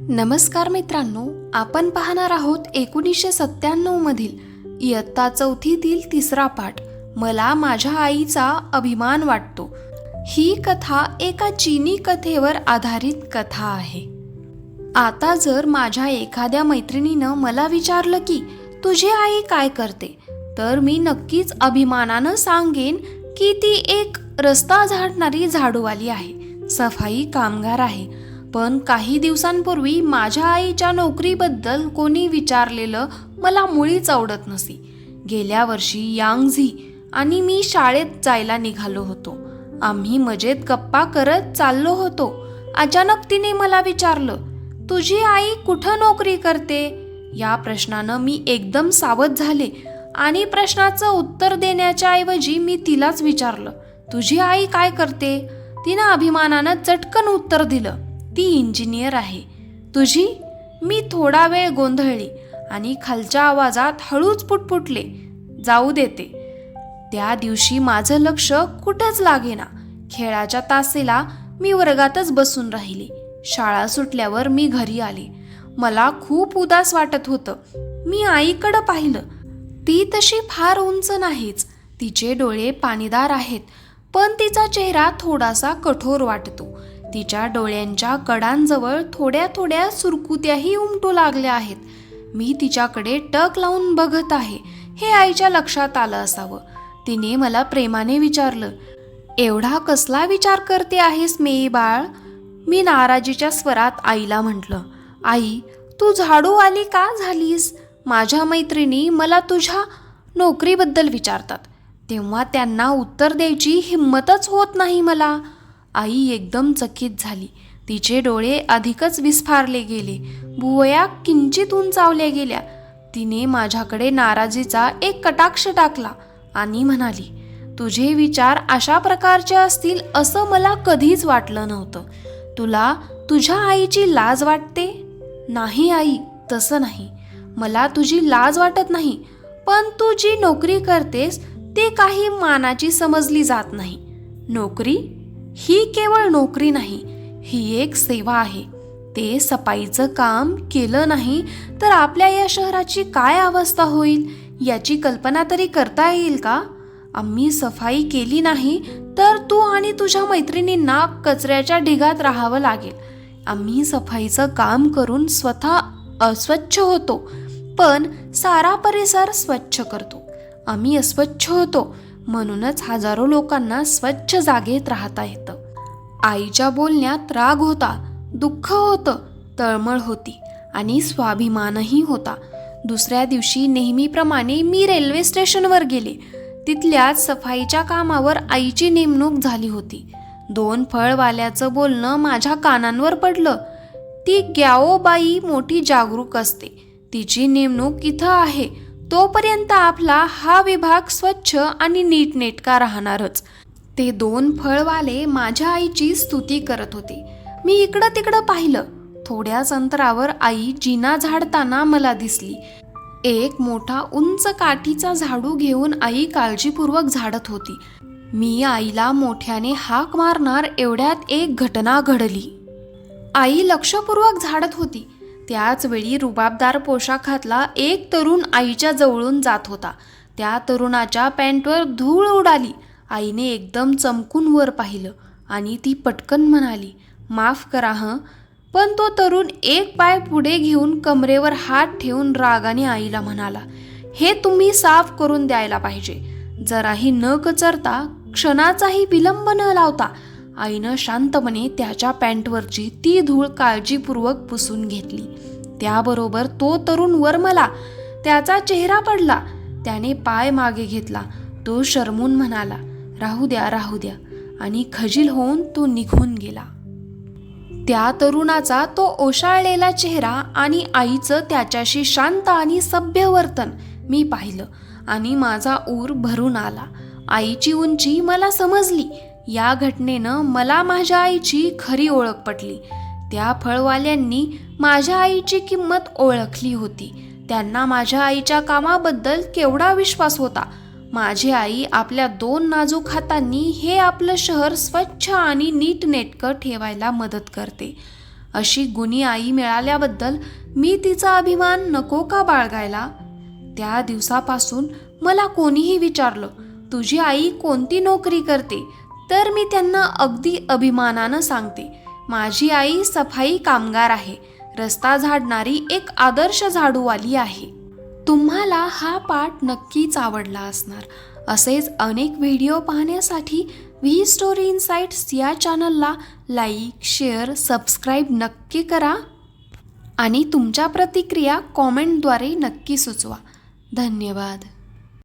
नमस्कार मित्रांनो आपण पाहणार आहोत एकोणीसशे सत्त्याण्णव मधील इयत्ता चौथीतील तिसरा पाठ मला माझ्या आईचा अभिमान वाटतो. ही कथा एका चीनी कथेवर आधारित कथा आहे. आता जर माझ्या एखाद्या मैत्रिणीनं मला विचारलं की तुझी आई काय करते? तर मी नक्कीच अभिमानानं सांगेन की ती एक रस्ता झाडणारी झाडूवाली आहे सफाई कामगार आहे पण काही दिवसांपूर्वी माझ्या आईच्या नोकरीबद्दल कोणी विचारलेलं मला मुळीच आवडत नसे. गेल्या वर्षी यांगझी आणि मी शाळेत जायला निघालो होतो. आम्ही मजेत गप्पा करत चाललो होतो. अचानक तिने मला विचारलं तुझी आई कुठं नोकरी करते? या प्रश्नानं मी एकदम सावध झाले आणि प्रश्नाचं उत्तर देण्याच्या ऐवजी मी तिलाच विचारलं तुझी आई काय करते? तिनं अभिमानानं चटकन उत्तर दिलं ती इंजिनियर आहे. तुझी? मी थोडा वेळ गोंधळली आणि खालच्या आवाजात हळूच पुटपुटले. जाऊ देते. त्या दिवशी माझं लक्ष कुठंच लागेना. खेळाच्या तासेला मी वर्गातच बसून राहिले. शाळा सुटल्यावर मी घरी आले. मला खूप उदास वाटत होतं. मी आईकडं पाहिलं. ती तशी फार उंच नाहीच. तिचे डोळे पाणीदार आहेत. पण तिचा चेहरा थोडासा कठोर वाटतो. तिच्या डोळ्यांच्या कडांजवळ थोड्या थोड्या सुरकुत्याही उमटू लागल्या आहेत. मी तिच्याकडे टक लावून बघत आहे. हे आईच्या लक्षात आलं असावं. तिने मला प्रेमाने विचारलं एवढा कसला विचार करते आहेस मेई बाळ? मी नाराजीच्या स्वरात आईला म्हटलं आई तू झाडू आली का झालीस? माझ्या मैत्रिणी मला तुझ्या नोकरीबद्दल विचारतात. तेव्हा त्यांना उत्तर द्यायची हिंमतच होत नाही मला. आई एकदम चकित झाली. तिचे डोळे अधिकच विस्फारले गेले. भुवया किंचित उंचावल्या गेल्या. तिने माझ्याकडे नाराजीचा एक कटाक्ष टाकला आणि म्हणाली तुझे विचार अशा प्रकारचे असतील असं मला कधीच वाटलं नव्हतं. तुला तुझ्या आईची लाज वाटते? नाही आई तसं नाही. मला तुझी लाज वाटत नाही. पण तू जी नोकरी करतेस ती काही मानाची समजली जात नाही. नोकरी ही केवळ नोकरी नाही ही एक सेवा आहे. ते सफाईचं काम केलं नाही तर आपल्या या शहराची काय अवस्था होईल? याची कल्पना तरी करता येईल का? आम्ही सफाई केली नाही तर तू आणि तुझ्या मैत्रिणींना कचऱ्याच्या ढिगात राहावं लागेल. आम्ही सफाईचं काम करून स्वतः अस्वच्छ होतो पण सारा परिसर स्वच्छ करतो. आम्ही अस्वच्छ होतो म्हणूनच हजारो लोकांना स्वच्छ जागेत राहता येतं. आईच्या बोलण्यात राग होता दुःख होतं तळमळ होती आणि स्वाभिमानही होता. दुसऱ्या दिवशी नेहमीप्रमाणे मी रेल्वे स्टेशनवर गेले. तिथल्याच सफाईच्या कामावर आईची नेमणूक झाली होती. दोन फळवाल्याचं बोलणं माझ्या कानांवर पडलं. ती ग्याओबाई मोठी जागरूक असते. तिची नेमणूक इथं आहे. तोपर्यंत आपला हा विभाग स्वच्छ आणि नीटनेटका राहणारच. ते दोन फळवाले माझ्या आईची स्तुती करत होते. मी इकडं तिकडं पाहिलं. थोड्याच अंतरावर आई जिना झाडताना मला दिसली. एक मोठा उंच काठीचा झाडू घेऊन आई काळजीपूर्वक झाडत होती. मी आईला मोठ्याने हाक मारणार एवढ्यात एक घटना घडली. आई लक्षपूर्वक झाडत होती. त्याचवेळी रुबाबदार पोशाखातला एक तरुण आईच्या जवळून जात होता. त्या तरुणाच्या पॅन्टवर धूळ उडाली. आईने एकदम चमकून वर पाहिलं आणि ती पटकन म्हणाली माफ करा हं. पण तो तरुण एक पाय पुढे घेऊन कमरेवर हात ठेवून रागाने आईला म्हणाला हे तुम्ही साफ करून द्यायला पाहिजे. जराही न कचरता क्षणाचाही विलंब न लावता आईनं शांतपणे त्याच्या पॅन्टवरची ती धूळ काळजीपूर्वक पुसून घेतली. त्याबरोबर तो तरुण वरमला त्याचा चेहरा पडला. त्याने पाय मागे घेतला. तो शरमून म्हणाला राहू द्या राहू द्या. आणि खजील होऊन तो निघून गेला. त्या तरुणाचा तो ओशाळलेला चेहरा आणि आईचं त्याच्याशी शांत आणि सभ्य वर्तन मी पाहिलं आणि माझा ऊर भरून आला. आईची उंची मला समजली. या घटनेनं मला माझ्या आईची खरी ओळख पटली. त्या फळवाल्यांनी माझ्या आईची किंमत ओळखली होती. त्यांना माझ्या आईच्या कामाबद्दल केवढा विश्वास होता? माझी आई आपल्या दोन नाजूक हातांनी हे आपलं शहर स्वच्छ आणि नीटनेटकं ठेवायला मदत करते. अशी गुणी आई मिळाल्याबद्दल मी तिचा अभिमान नको का बाळगायला? त्या दिवसापासून मला कोणीही विचारलं तुझी आई कोणती नोकरी करते? तर मी त्यांना अगदी अभिमानानं सांगते माझी आई सफाई कामगार आहे. रस्ता झाडणारी एक आदर्श झाडूवाली आहे. तुम्हाला हा पाठ नक्कीच आवडला असणार. असेच अनेक व्हिडिओ पाहण्यासाठी व्ही स्टोरी इन्साइट्स या चॅनलला लाईक शेअर सबस्क्राईब नक्की करा आणि तुमच्या प्रतिक्रिया कॉमेंटद्वारे नक्की सुचवा. धन्यवाद.